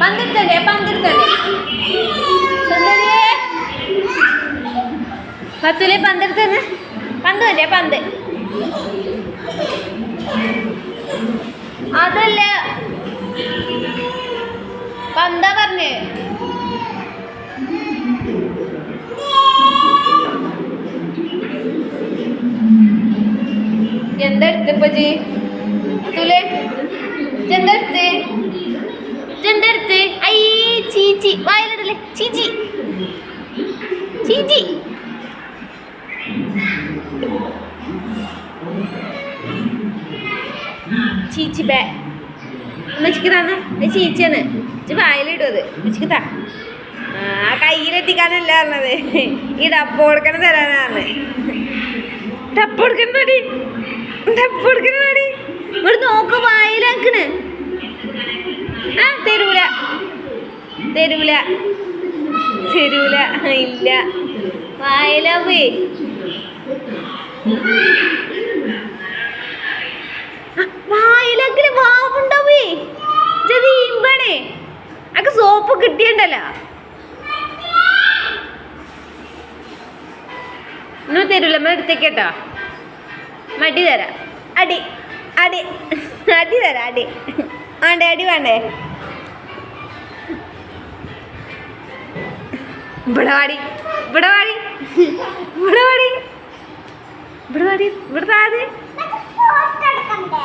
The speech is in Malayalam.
പന്തെടുത്തല്ലേ പന്തെടുത്തല്ലേ സുന്ദരിയേ. പത്തുലെ പന്ത് തന്നെ പന്ത് അതല്ല? പന്താ പറഞ്ഞേ. എന്താ എടുത്തപ്പജി തുലേ എന്താ എടുത്ത്? എന്താ എടുത്ത് ഐ തന്നെ. അത് ആ കയ്യിലെത്തിക്കാനല്ല പറഞ്ഞത്. ഈ ഡപ്പ് കൊടുക്കണം തരാനാണ് ഡപ്പ് കൊടുക്കണടി ഡപ്പ് കൊടുക്കണടി ഇവിടെ നോക്ക് വായിലാക്കണ് തരൂല. തരൂല. ഇല്ല. വായല പോയി വാവുണ്ടാവേ. സോപ്പ് കിട്ടിയണ്ടല്ലോ. തരൂല. എടുത്തേക്കേട്ടോ. മടി തരാം. അടി അടി അടി തരാം. അടി. വേണ്ടേ അടി വേണ്ടേ? ഇവിടെ വാടി ഇവിടെ വാടി ഇവിടെ വാടി. ഇവിടെ വാടി ഇവിടെ എടുക്കണ്ടേ?